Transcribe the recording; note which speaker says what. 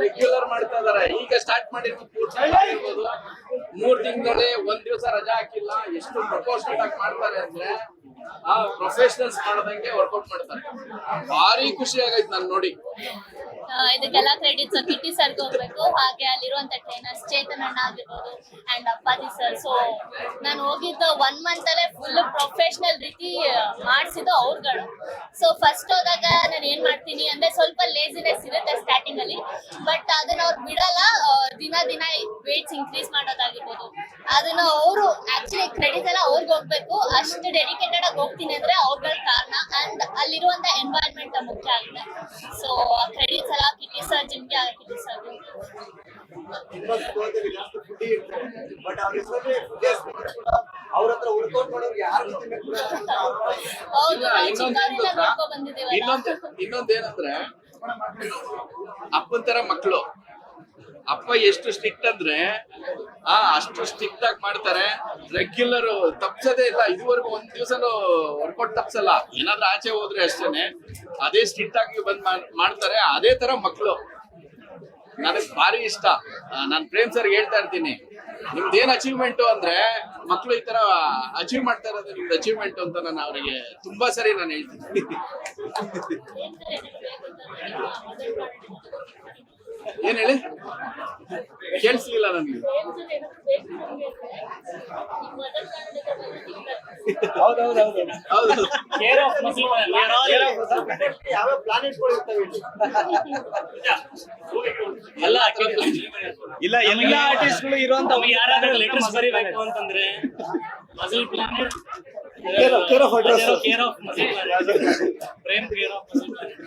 Speaker 1: Regular ಮಾಡ್ತಾ ಇದಾರೆ. ಈಗ ಸ್ಟಾರ್ಟ್ ಮಾಡಿರ್ಬೋದು ಮೂರ್ ತಿಂಗಳಲ್ಲಿ ಒಂದ್ ದಿವಸ ರಜಾ ಹಾಕಿಲ್ಲ. ಎಷ್ಟು ಪ್ರಪೋರ್ಷನಲ್ ಆಗಿ ಮಾಡ್ತಾರೆ ಅಂದ್ರೆ ಆ ಪ್ರೊಫೆಷನಲ್ಸ್ ಮಾಡ್ದಂಗೆ ವರ್ಕೌಟ್ ಮಾಡ್ತಾರೆ. ಭಾರಿ ಖುಷಿ ಆಗೈತ್ ನಾನು ನೋಡಿ.
Speaker 2: ಇದಕ್ಕೆಲ್ಲ ಕ್ರೆಡಿಟ್ಸ್ ಕಿಟ್ಟಿ ಸರ್ಗೆ ಹೋಗ್ಬೇಕು. ಹಾಗೆ ಅಲ್ಲಿರುವಂತ ಟ್ರೈನರ್ಸ್ ಚೇತನ್ ಅಣ್ಣ ಆಗಿರ್ಬೋದು ಅಂಡ್ ಅಪ್ಪಾಜಿ ಸರ್ ಸೊ ನಾನು ಹೋಗಿದ್ದ ಒನ್ ಮಂತ್ ಅಲ್ಲೇ ಫುಲ್ ಪ್ರೊಫೆಷನಲ್ ರೀತಿ ಮಾಡಿಸಿದ್ದು ಅವ್ರಗಳು. ಸೊ ಫಸ್ಟ್ ಹೋದಾಗ ಮಾಡ್ತೀನಿ. ಅಂದ್ರೆ ಸ್ವಲ್ಪ ಲೇಸಿನೆಸ್ ಇರುತ್ತೆ ಸ್ಟಾರ್ಟಿಂಗ್ ಅಲ್ಲಿ ಬಟ್ ಅದನ್ನ ಅವ್ರು ಬಿಡಲ್ಲ. ದಿನ ದಿನ ವೇಟ್ಸ್ ಇನ್ಕ್ರೀಸ್ ಮಾಡೋದಾಗಿರ್ಬೋದು. ಅದನ್ನ ಅವರು ಆಕ್ಚುಲಿ ಕ್ರೆಡಿಟ್ ಎಲ್ಲ ಅವ್ರಿಗೆ ಹೋಗ್ಬೇಕು. ಅಷ್ಟು ಡೆಡಿಕೇಟೆಡ್ ಆಗಿ ಹೋಗ್ತೀನಿ ಅಂದ್ರೆ ಅವ್ರಗಳ ಕಾರಣ. ಅಂಡ್ ಅಲ್ಲಿರುವಂತ ಎನ್ವೈರನ್ಮೆಂಟ್ ಮುಖ್ಯ ಆಗಿದೆ ಸೊ ಕ್ರೆಡಿಟ್ಸ್ ಎಲ್ಲ ಕಿಟ್ಟಿ ಸರ್ ಜಿಮ್ಗೆ
Speaker 3: ಅವ್ರ ಹತ್ರ
Speaker 1: ಇನ್ನೊಂದ್ ಏನ್
Speaker 2: ಚಿಕ್ಕವರಿಂದ
Speaker 1: ಗೊತ್ತಾ?
Speaker 2: ನೋಡ್ಕೊ ಬಂದಿದ್ದೀವಲ್ಲ
Speaker 1: ಇನ್ನೊಂದ್ ಇನ್ನೊಂದ್ ಏನಂದ್ರೆ, ಅಪ್ಪನ್ ತರ ಮಕ್ಕಳು ಅಪ್ಪ ಎಷ್ಟು ಸ್ಟ್ರಿಕ್ಟ್ ಅಂದ್ರೆ, ಆ, ಅಷ್ಟು ಸ್ಟ್ರಿಕ್ಟ್ ಆಗಿ ಮಾಡ್ತಾರೆ. ರೆಗ್ಯುಲರ್ ತಪ್ಸದೇ ಇಲ್ಲ, ಇದುವರೆಗೂ ಒಂದ್ ದಿವಸನೂ ವರ್ಕೌಟ್ ತಪ್ಸಲ್ಲ. ಏನಾದ್ರೂ ಆಚೆ ಹೋದ್ರೆ ಅಷ್ಟೇನೆ. ಅದೇ ಸ್ಟ್ರಿಕ್ಟ್ ಆಗಿ ಬಂದ್ ಮಾಡ್- ಮಾಡ್ತಾರೆ, ಅದೇ ತರ ಮಕ್ಕಳು ನನಗ್ ಭಾರಿ ಇಷ್ಟ. ನಾನು ಪ್ರೇಮ್ ಸರ್ ಹೇಳ್ತಾ ಇರ್ತೀನಿ. ನಿಮ್ದು ಏನ್ ಅಚೀವ್ಮೆಂಟ್ ಅಂದ್ರೆ ಮಕ್ಕಳು ಈ ತರ ಅಚೀವ್ ಮಾಡ್ತಾ ಇರೋದು ನಿಮ್ದು ಅಚೀವ್ಮೆಂಟ್ ಅಂತ ನಾನು ಅವರಿಗೆ ತುಂಬಾ ಸರಿ ನಾನು ಹೇಳ್ತೀನಿ. ಏನ್ ಹೇಳಿ? ಕೇಳಿಸ್ಲಿಲ್ಲ ನನಗೆ
Speaker 3: ಹೌದೌದೌದು.
Speaker 4: ಅಲ್ಲ
Speaker 5: ಇಲ್ಲ ಎಲ್ಲ ಆರ್ಟಿಸ್ಟ್ಗಳು ಇರುವಂತ
Speaker 4: ಯಾರಾದ್ರೂ ಲೆಟರ್ಸ್ ಬರೀಬೇಕು ಅಂತಂದ್ರೆ muscle planet
Speaker 3: of- care
Speaker 4: care of muscle Prem care of muscle planet